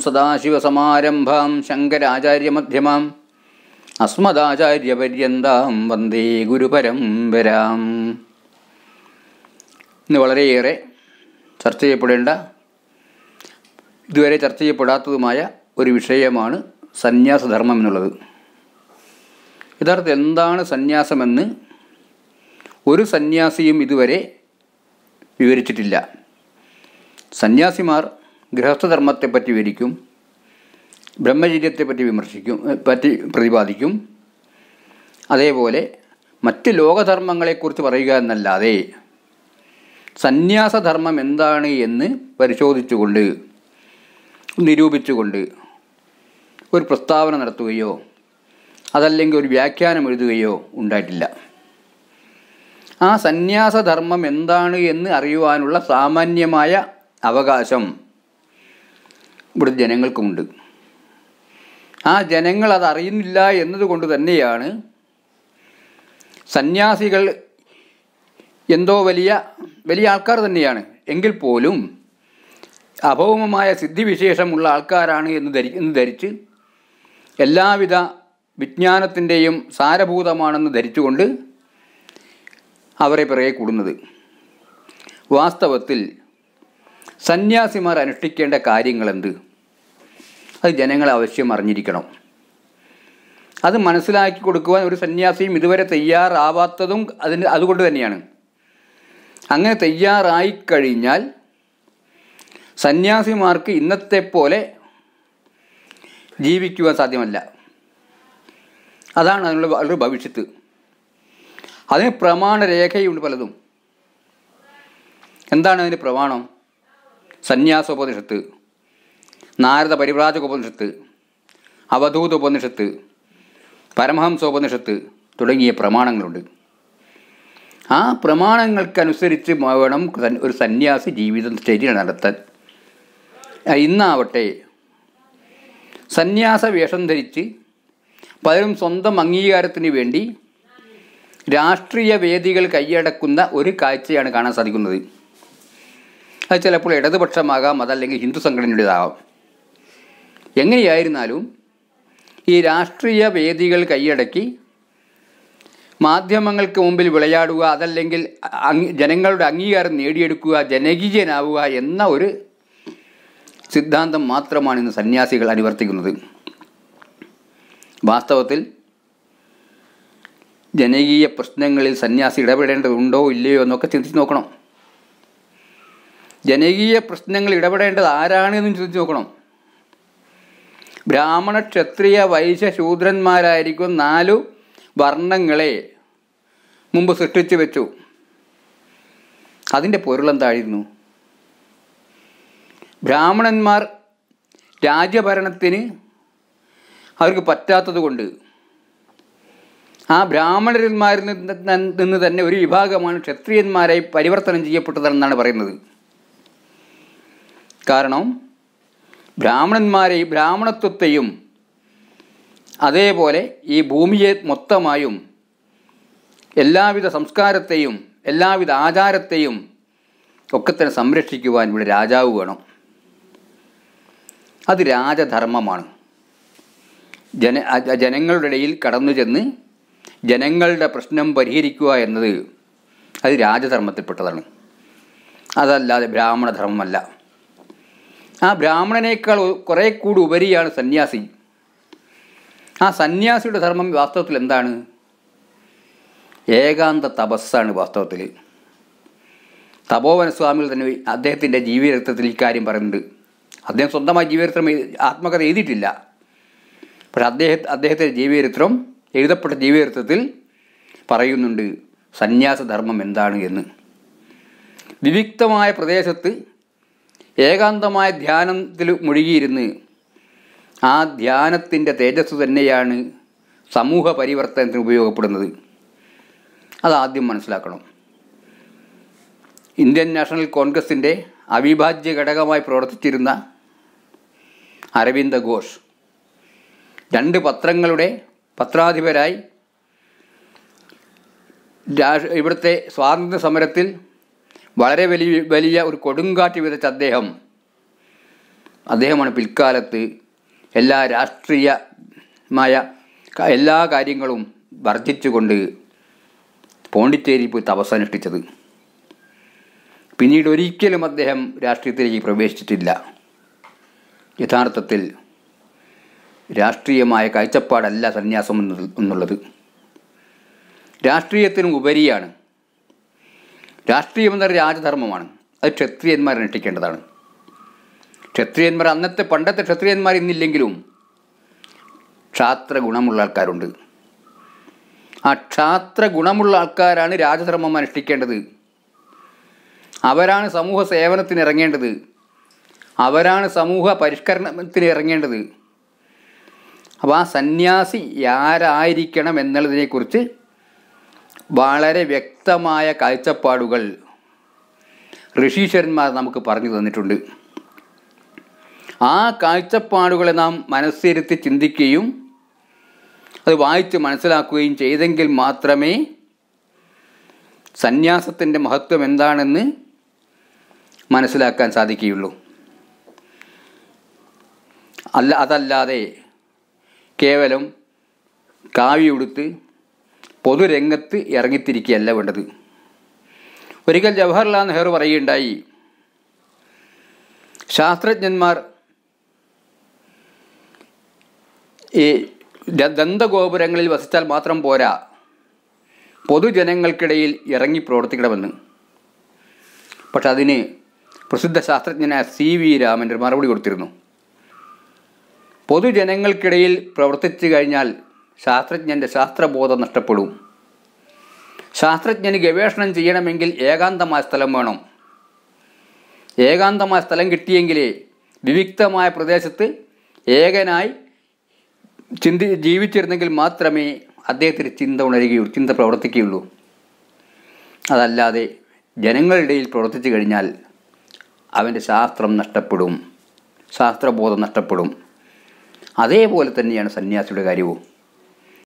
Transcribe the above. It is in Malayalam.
സദാശിവസമാരംഭാം ശങ്കരാചാര്യമധ്യമാം അസ്മദാചാര്യപര്യന്താം വന്ദേ ഗുരുപരമ്പരാം. ഇന്ന് വളരെയേറെ ചർച്ച ചെയ്യപ്പെടേണ്ട ഇതുവരെ ചർച്ച ചെയ്യപ്പെടാത്തതുമായ ഒരു വിഷയമാണ് സന്യാസധർമ്മം എന്നുള്ളത് യഥാർത്ഥത്തിൽ എന്താണ് സന്യാസമെന്ന് ഒരു സന്യാസിയും ഇതുവരെ വിവരിച്ചിട്ടില്ല. സന്യാസിമാർ ഗൃഹസ്ഥധർമ്മത്തെപ്പറ്റി വിവരിക്കും ബ്രഹ്മചര്യത്തെപ്പറ്റി വിമർശിക്കും പറ്റി പ്രതിപാദിക്കും. അതേപോലെ മറ്റ് ലോകധർമ്മങ്ങളെക്കുറിച്ച് പറയുക എന്നല്ലാതെ സന്യാസധർമ്മം എന്താണ് എന്ന് പരിശോധിച്ചുകൊണ്ട് നിരൂപിച്ചുകൊണ്ട് ഒരു പ്രസ്താവന നടത്തുകയോ അതല്ലെങ്കിൽ ഒരു വ്യാഖ്യാനം എഴുതുകയോ ഉണ്ടായിട്ടില്ല. ആ സന്യാസധർമ്മം എന്താണ് എന്ന് അറിയുവാനുള്ള സാമാന്യമായ അവകാശം ഇവിടുത്തെ ജനങ്ങൾക്കുമുണ്ട്. ആ ജനങ്ങൾ അതറിയുന്നില്ല എന്നതുകൊണ്ട് തന്നെയാണ് സന്യാസികൾ എന്തോ വലിയ വലിയ ആൾക്കാർ തന്നെയാണ്. എങ്കിൽ പോലും അഭൗമമായ സിദ്ധിവിശേഷമുള്ള ആൾക്കാരാണ് എന്ന് ധരി എന്ന് ധരിച്ച് എല്ലാവിധ വിജ്ഞാനത്തിന്റെയും സാരഭൂതമാണെന്ന് ധരിച്ചുകൊണ്ട് അവരെ പിറകെ കൂടുന്നത്. വാസ്തവത്തിൽ സന്യാസിമാർ അനുഷ്ഠിക്കേണ്ട കാര്യങ്ങളെന്ത്? അത് ജനങ്ങൾ ആവശ്യം അറിഞ്ഞിരിക്കണം. അത് മനസ്സിലാക്കി കൊടുക്കുവാൻ ഒരു സന്യാസിയും ഇതുവരെ തയ്യാറാവാത്തതും അതിന് അതുകൊണ്ട് തന്നെയാണ്. അങ്ങനെ തയ്യാറായി കഴിഞ്ഞാൽ സന്യാസിമാർക്ക് ഇന്നത്തെ പോലെ ജീവിക്കുവാൻ സാധ്യമല്ല. അതാണ് അതിനുള്ള അവരുടെ ഭവിഷ്യത്ത്. അതിന് പ്രമാണരേഖയുണ്ട് പലതും. എന്താണ് അതിന്റെ പ്രമാണം? സന്യാസോപനിഷത്ത്. നാരദ പരിവ്രാജക ഉപനിഷത്ത് അവധൂത ഉപനിഷത്ത് പരമഹംസോപനിഷത്ത് തുടങ്ങിയ പ്രമാണങ്ങളുണ്ട്. ആ പ്രമാണങ്ങൾക്കനുസരിച്ച് വേണം ഒരു സന്യാസി ജീവിതം ശരി നടത്താൻ. ഇന്നാവട്ടെ സന്യാസ വേഷം ധരിച്ച് പലരും സ്വന്തം അംഗീകാരത്തിന് വേണ്ടി രാഷ്ട്രീയ വേദികൾ കൈയടക്കുന്ന ഒരു കാഴ്ചയാണ് കാണാൻ സാധിക്കുന്നത്. അത് ചിലപ്പോൾ ഇടതുപക്ഷമാകാം അതല്ലെങ്കിൽ ഹിന്ദു സംഘടനയുടേതാകാം. എങ്ങനെയായിരുന്നാലും ഈ രാഷ്ട്രീയ വേദികൾ കൈയടക്കി മാധ്യമങ്ങൾക്ക് മുമ്പിൽ വിളയാടുക അതല്ലെങ്കിൽ ജനങ്ങളുടെ അംഗീകാരം നേടിയെടുക്കുക ജനകീയനാവുക എന്ന ഒരു സിദ്ധാന്തം മാത്രമാണ് ഇന്ന് സന്യാസികൾ അനുവർത്തിക്കുന്നത്. വാസ്തവത്തിൽ ജനകീയ പ്രശ്നങ്ങളിൽ സന്യാസി ഇടപെടേണ്ടതുണ്ടോ ഇല്ലയോ എന്നൊക്കെ ചിന്തിച്ച് നോക്കണം. ജനകീയ പ്രശ്നങ്ങൾ ഇടപെടേണ്ടത് ആരാണ് എന്നും ചിന്തിച്ച് നോക്കണം. ബ്രാഹ്മണ ക്ഷത്രിയ വൈശ്യ ശൂദ്രന്മാരായിരിക്കും നാലു വർണങ്ങളെ മുമ്പ് സൃഷ്ടിച്ചു വെച്ചു. അതിന്റെ പൊരുളെന്തായിരുന്നു? ബ്രാഹ്മണന്മാർ രാജ്യഭരണത്തിന് അവർക്ക് പറ്റാത്തത് കൊണ്ട് ആ ബ്രാഹ്മണന്മാരിൽ നിന്ന് തന്നെ ഒരു വിഭാഗമാണ് ക്ഷത്രിയന്മാരായി പരിവർത്തനം ചെയ്യപ്പെട്ടതെന്നാണ് പറയുന്നത്. കാരണം ബ്രാഹ്മണന്മാരെ ബ്രാഹ്മണത്വത്തെയും അതേപോലെ ഈ ഭൂമിയെ മൊത്തമായും എല്ലാവിധ സംസ്കാരത്തെയും എല്ലാവിധ ആചാരത്തെയും ഒക്കെ തന്നെ സംരക്ഷിക്കുവാൻ ഇവിടെ രാജാവ് വേണം. അത് രാജധർമ്മമാണ്. ജന ജനങ്ങളുടെ ഇടയിൽ കടന്നു ചെന്ന് ജനങ്ങളുടെ പ്രശ്നം പരിഹരിക്കുക എന്നത് അത് രാജധർമ്മത്തിൽപ്പെട്ടതാണ്. അതല്ലാതെ ബ്രാഹ്മണധർമ്മമല്ല. ആ ബ്രാഹ്മണനേക്കാൾ കുറേ കൂടി ഉപരിയാണ് സന്യാസി. ആ സന്യാസിയുടെ ധർമ്മം വാസ്തവത്തിൽ എന്താണ്? ഏകാന്ത തപസ്സാണ് വാസ്തവത്തിൽ. തപോവന സ്വാമികൾ തന്നെ അദ്ദേഹത്തിന്റെ ജീവചരിത്രത്തിൽ ഇക്കാര്യം പറയുന്നുണ്ട്. അദ്ദേഹം സ്വന്തമായി ജീവചരിത്രം ആത്മകഥ എഴുതിയിട്ടില്ല. പക്ഷെ അദ്ദേഹ അദ്ദേഹത്തിന്റെ ജീവചരിത്രം എഴുതപ്പെട്ട ജീവചരിത്രത്തിൽ പറയുന്നുണ്ട് സന്യാസധർമ്മം എന്താണ് എന്ന്. വിവിക്തമായ പ്രദേശത്ത് ഏകാന്തമായ ധ്യാനത്തിൽ മുഴുകിയിരുന്ന് ആ ധ്യാനത്തിന്റെ തേജസ് തന്നെയാണ് സമൂഹ പരിവർത്തനത്തിന് ഉപയോഗപ്പെടുന്നത്. അതാദ്യം മനസ്സിലാക്കണം. ഇന്ത്യൻ നാഷണൽ കോൺഗ്രസിന്റെ അവിഭാജ്യ ഘടകമായി പ്രവർത്തിച്ചിരുന്ന അരവിന്ദ ഘോഷ് രണ്ട് പത്രങ്ങളുടെ പത്രാധിപരായി ഇവിടുത്തെ സ്വാതന്ത്ര്യ സമരത്തിൽ വളരെ വലിയ വലിയ ഒരു കൊടുങ്കാറ്റ് വിതച്ച അദ്ദേഹം. അദ്ദേഹമാണ് പിൽക്കാലത്ത് എല്ലാ രാഷ്ട്രീയമായ എല്ലാ കാര്യങ്ങളും വർജിച്ചുകൊണ്ട് പോണ്ടിച്ചേരി പോയി തപസ്സനുഷ്ഠിച്ചത്. പിന്നീട് ഒരിക്കലും അദ്ദേഹം രാഷ്ട്രീയത്തിലേക്ക് പ്രവേശിച്ചിട്ടില്ല. യഥാർത്ഥത്തിൽ രാഷ്ട്രീയമായ കാഴ്ചപ്പാടല്ല സന്യാസം എന്നുള്ളത്. രാഷ്ട്രീയത്തിനും ഉപരിയാണ് രാഷ്ട്രീയം എന്ന രാജധർമ്മമാണ്. അത് ക്ഷത്രിയന്മാരെ അനുഷ്ഠിക്കേണ്ടതാണ് ക്ഷത്രിയന്മാർ അന്നത്തെ പണ്ടത്തെ ക്ഷത്രിയന്മാർ ഇന്നില്ലെങ്കിലും ക്ഷാത്ര ഗുണമുള്ള ആൾക്കാരുണ്ട്. ആ ക്ഷാത്ര ഗുണമുള്ള ആൾക്കാരാണ് രാജധർമ്മം അനുഷ്ഠിക്കേണ്ടത് അവരാണ് സമൂഹ സേവനത്തിന് ഇറങ്ങേണ്ടത്. അവരാണ് സമൂഹ പരിഷ്കരണത്തിന് ഇറങ്ങേണ്ടത്. അപ്പോൾ ആ സന്യാസി ആരായിരിക്കണം എന്നുള്ളതിനെക്കുറിച്ച് വളരെ വ്യക്തമായ കാഴ്ചപ്പാടുകൾ ഋഷീശ്വരന്മാർ നമുക്ക് പറഞ്ഞു തന്നിട്ടുണ്ട്. ആ കാഴ്ചപ്പാടുകളെ നാം മനസ്സിരുത്തി ചിന്തിക്കുകയും അത് വായിച്ച് മനസ്സിലാക്കുകയും ചെയ്തെങ്കിൽ മാത്രമേ സന്യാസത്തിന്റെ മഹത്വം എന്താണെന്ന് മനസ്സിലാക്കാൻ സാധിക്കുകയുള്ളൂ. അല്ല അതല്ലാതെ കേവലം കാവി ഉടുത്ത് പൊതുരംഗത്ത് ഇറങ്ങിത്തിരിക്കുകയല്ല വേണ്ടത്. ഒരിക്കൽ ജവഹർലാൽ നെഹ്റു പറയുകയുണ്ടായി ശാസ്ത്രജ്ഞന്മാർ ഈ ദന്തഗോപുരങ്ങളിൽ വസിച്ചാൽ മാത്രം പോരാ പൊതുജനങ്ങൾക്കിടയിൽ ഇറങ്ങി പ്രവർത്തിക്കണമെന്ന്. പക്ഷെ അതിന് പ്രസിദ്ധ ശാസ്ത്രജ്ഞനായ സി വി രാമൻ മറുപടി കൊടുത്തിരുന്നു. പൊതുജനങ്ങൾക്കിടയിൽ പ്രവർത്തിച്ചു കഴിഞ്ഞാൽ ശാസ്ത്രജ്ഞന്റെ ശാസ്ത്രബോധം നഷ്ടപ്പെടും. ശാസ്ത്രജ്ഞന് ഗവേഷണം ചെയ്യണമെങ്കിൽ ഏകാന്തമായ സ്ഥലം വേണം. ഏകാന്തമായ സ്ഥലം കിട്ടിയെങ്കിലേ വിവിക്തമായ പ്രദേശത്ത് ഏകനായി ചിന്തി ജീവിച്ചിരുന്നെങ്കിൽ മാത്രമേ അദ്ദേഹത്തിന് ചിന്ത ഉണരുകയുള്ളൂ ചിന്ത പ്രവർത്തിക്കുകയുള്ളൂ. അതല്ലാതെ ജനങ്ങളുടെ ഇടയിൽ പ്രവർത്തിച്ചു കഴിഞ്ഞാൽ അവന്റെ ശാസ്ത്രം നഷ്ടപ്പെടും ശാസ്ത്രബോധം നഷ്ടപ്പെടും. അതേപോലെ തന്നെയാണ് സന്യാസിയുടെ കാര്യവും.